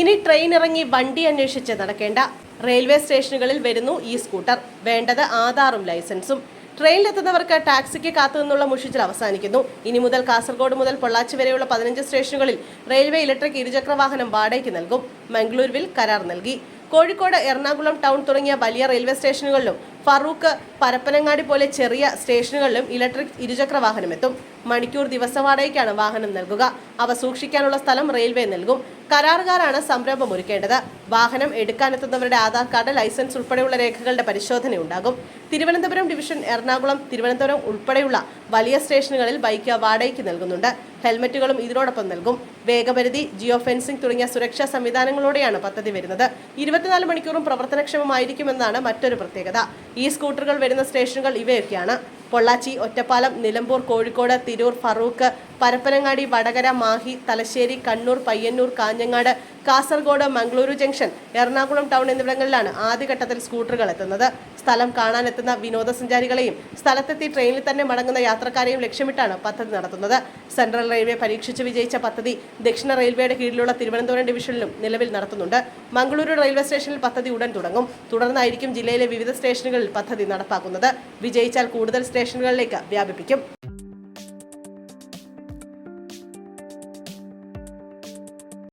ഇനി ട്രെയിൻ ഇറങ്ങി വണ്ടി അന്വേഷിച്ച് നടക്കേണ്ട റെയിൽവേ സ്റ്റേഷനുകളിൽ വരുന്നു ഈ സ്കൂട്ടർ വേണ്ടത് ആധാറും ലൈസൻസും ട്രെയിനിലെത്തുന്നവർക്ക് ടാക്സിക്ക് കാത്തുനിന്നുള്ള മുഷിച്ചിൽ അവസാനിക്കുന്നു. ഇനി മുതൽ കാസർഗോഡ് മുതൽ പൊള്ളാച്ചി വരെയുള്ള പതിനഞ്ച് സ്റ്റേഷനുകളിൽ റെയിൽവേ ഇലക്ട്രിക് ഇരുചക്ര വാഹനം വാടകയ്ക്ക് നൽകും. മംഗളൂരുവിൽ കരാർ നൽകി. കോഴിക്കോട് എറണാകുളം ടൗൺ തുടങ്ങിയ വലിയ റെയിൽവേ സ്റ്റേഷനുകളിലും ഫറൂഖ് പരപ്പനങ്ങാടി പോലെ ചെറിയ സ്റ്റേഷനുകളിലും ഇലക്ട്രിക് ഇരുചക്ര വാഹനം എത്തും മണിക്കൂർ ദിവസവാടകയ്ക്കാണ് വാഹനം നൽകുക. അവ സൂക്ഷിക്കാനുള്ള സ്ഥലം റെയിൽവേ നൽകും. കരാറുകാരാണ് സംരംഭം ഒരുക്കേണ്ടത് വാഹനം എടുക്കാനെത്തുന്നവരുടെ ആധാർ കാർഡ് ലൈസൻസ് ഉൾപ്പെടെയുള്ള രേഖകളുടെ പരിശോധന ഉണ്ടാകും തിരുവനന്തപുരം ഡിവിഷൻ എറണാകുളം തിരുവനന്തപുരം ഉൾപ്പെടെയുള്ള വലിയ സ്റ്റേഷനുകളിൽ ബൈക്ക് വാടകയ്ക്ക് നൽകുന്നുണ്ട്. ഹെൽമറ്റുകളും ഇതിനോടൊപ്പം നൽകും. വേഗപരിധി ജിയോ ഫെൻസിംഗ് തുടങ്ങിയ സുരക്ഷാ സംവിധാനങ്ങളോടെയാണ് പദ്ധതി വരുന്നത്. ഇരുപത്തിനാല് മണിക്കൂറും പ്രവർത്തനക്ഷമമായിരിക്കുമെന്നാണ് മറ്റൊരു പ്രത്യേകത. ഈ സ്കൂട്ടറുകൾ വരുന്ന സ്റ്റേഷനുകൾ ഇവയൊക്കെയാണ്. പൊള്ളാച്ചി ഒറ്റപ്പാലം നിലമ്പൂർ കോഴിക്കോട് തിരൂർ ഫറൂഖ് പരപ്പനങ്ങാടി വടകര മാഹി തലശ്ശേരി കണ്ണൂർ പയ്യന്നൂർ കാഞ്ഞങ്ങാട് കാസർഗോഡ് മംഗളൂരു ജംഗ്ഷൻ എറണാകുളം ടൗൺ എന്നിവിടങ്ങളിലാണ് ആദ്യഘട്ടത്തിൽ സ്കൂട്ടറുകൾ എത്തുന്നത്. സ്ഥലം കാണാനെത്തുന്ന വിനോദസഞ്ചാരികളെയും സ്ഥലത്തെത്തി ട്രെയിനിൽ തന്നെ മടങ്ങുന്ന യാത്രക്കാരെയും ലക്ഷ്യമിട്ടാണ് പദ്ധതി നടത്തുന്നത്. സെൻട്രൽ റെയിൽവേ പരീക്ഷിച്ച് വിജയിച്ച പദ്ധതി ദക്ഷിണ റെയിൽവേയുടെ കീഴിലുള്ള തിരുവനന്തപുരം ഡിവിഷനിലും നിലവിൽ നടത്തുന്നുണ്ട്. മംഗളൂരു റെയിൽവേ സ്റ്റേഷനിൽ പദ്ധതി ഉടൻ തുടങ്ങും. തുടർന്നായിരിക്കും ജില്ലയിലെ വിവിധ സ്റ്റേഷനുകളിൽ പദ്ധതി നടപ്പാക്കുന്നത്. വിജയിച്ചാൽ കൂടുതൽ സ്റ്റേഷനുകളിലേക്ക് വ്യാപിപ്പിക്കും.